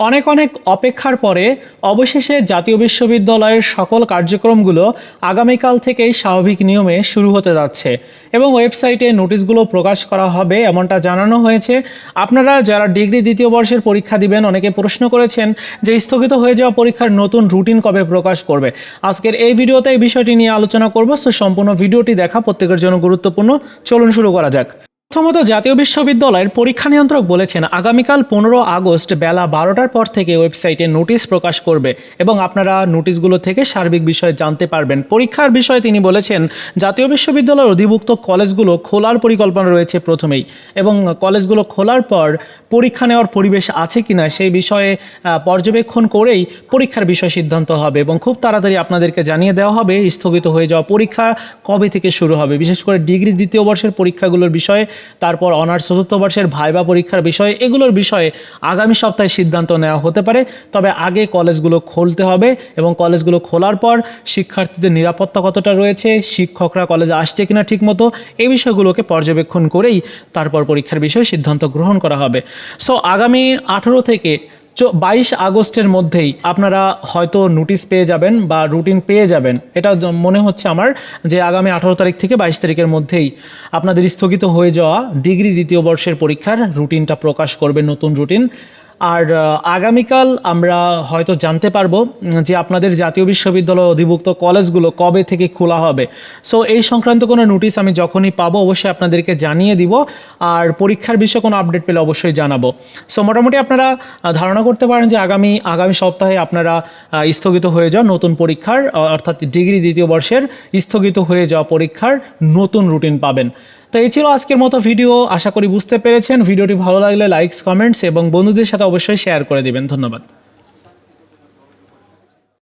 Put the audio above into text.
অনেক অনেক অপেক্ষার পরে অবশেষে জাতীয় বিশ্ববিদ্যালয়ের সকল কার্যক্রমগুলো আগামীকাল থেকেই স্বাভাবিক নিয়মে শুরু হতে যাচ্ছে এবং ওয়েবসাইটে নোটিশগুলো প্রকাশ করা হবে এমনটা জানানো হয়েছে। আপনারা যারা ডিগ্রি দ্বিতীয় বর্ষের পরীক্ষা দিবেন, অনেকে প্রশ্ন করেছেন যে স্থগিত হয়ে যাওয়া পরীক্ষার নতুন রুটিন কবে প্রকাশ করবে। আজকের এই ভিডিওতে এই বিষয়টি নিয়ে আলোচনা করব। সো, সম্পূর্ণ ভিডিওটি দেখা প্রত্যেকের জন্য গুরুত্বপূর্ণ। চলুন শুরু করা যাক। প্রথমত জাতীয় বিশ্ববিদ্যালয়ের পরীক্ষা নিয়ন্ত্রক বলেছেন, আগামীকাল পনেরো আগস্ট বেলা বারোটার পর থেকে ওয়েবসাইটে নোটিশ প্রকাশ করবে এবং আপনারা নোটিশগুলো থেকে সার্বিক বিষয়ে জানতে পারবেন। পরীক্ষার বিষয়ে তিনি বলেছেন, জাতীয় বিশ্ববিদ্যালয়ের অধিভুক্ত কলেজগুলো খোলার পরিকল্পনা রয়েছে প্রথমেই এবং কলেজগুলো খোলার পর পরীক্ষা নেওয়ার পরিবেশ আছে কিনা সেই বিষয়ে পর্যবেক্ষণ করেই পরীক্ষার বিষয় সিদ্ধান্ত হবে এবং খুব তাড়াতাড়ি আপনাদেরকে জানিয়ে দেওয়া হবে, স্থগিত হয়ে যাওয়া পরীক্ষা কবে থেকে শুরু হবে। বিশেষ করে ডিগ্রি দ্বিতীয় বর্ষের পরীক্ষাগুলোর বিষয়ে তারপর অনার্স চতুর্থ বর্ষের ভাইবা পরীক্ষার বিষয়ে, এগুলোর বিষয়ে আগামী সপ্তাহে সিদ্ধান্ত নেওয়া হতে পারে। তবে আগে কলেজগুলো খুলতে হবে এবং কলেজগুলো খোলার পর শিক্ষার্থীদের নিরাপত্তা কতটা রয়েছে, শিক্ষকরা কলেজে আসছে কিনা ঠিকমতো, এই বিষয়গুলোকে পর্যবেক্ষণ করেই তারপর পরীক্ষার বিষয়ে সিদ্ধান্ত গ্রহণ করা হবে। সো আগামী আঠেরো থেকে বাইশ আগস্টের মধ্যেই আপনারা হয়তো নোটিশ পেয়ে যাবেন বা রুটিন পেয়ে যাবেন। এটা মনে হচ্ছে আমার যে আগামী আঠারো তারিখ থেকে বাইশ তারিখের মধ্যেই আপনাদের স্থগিত হয়ে যাওয়া ডিগ্রি দ্বিতীয় বর্ষের পরীক্ষার রুটিনটা প্রকাশ করবে নতুন রুটিন আর আগামীকাল আমরা হয়তো জানতে পারব যে আপনাদের জাতীয় বিশ্ববিদ্যালয় অধিভুক্ত কলেজগুলো কবে থেকে খোলা হবে। সো এই সংক্রান্ত কোনো নোটিশ আমি যখনই পাবো, অবশ্যই আপনাদেরকে জানিয়ে দিব, আর পরীক্ষার বিষয়ে কোনো আপডেট পেলে অবশ্যই জানাব। সো মোটামুটি আপনারা ধারণা করতে পারেন যে আগামী আগামী সপ্তাহে আপনারা স্থগিত হয়ে যাওয়া নতুন পরীক্ষার অর্থাৎ ডিগ্রি দ্বিতীয় বর্ষের স্থগিত হয়ে যাওয়া পরীক্ষার নতুন রুটিন পাবেন। তো এই ছিল আজকের মতো ভিডিও আশা করি বুঝতে পেরেছেন। ভিডিওটি ভালো লাগলে লাইকস কমেন্টস এবং বন্ধুদের সাথে অবশ্যই শেয়ার করে দেবেন। ধন্যবাদ।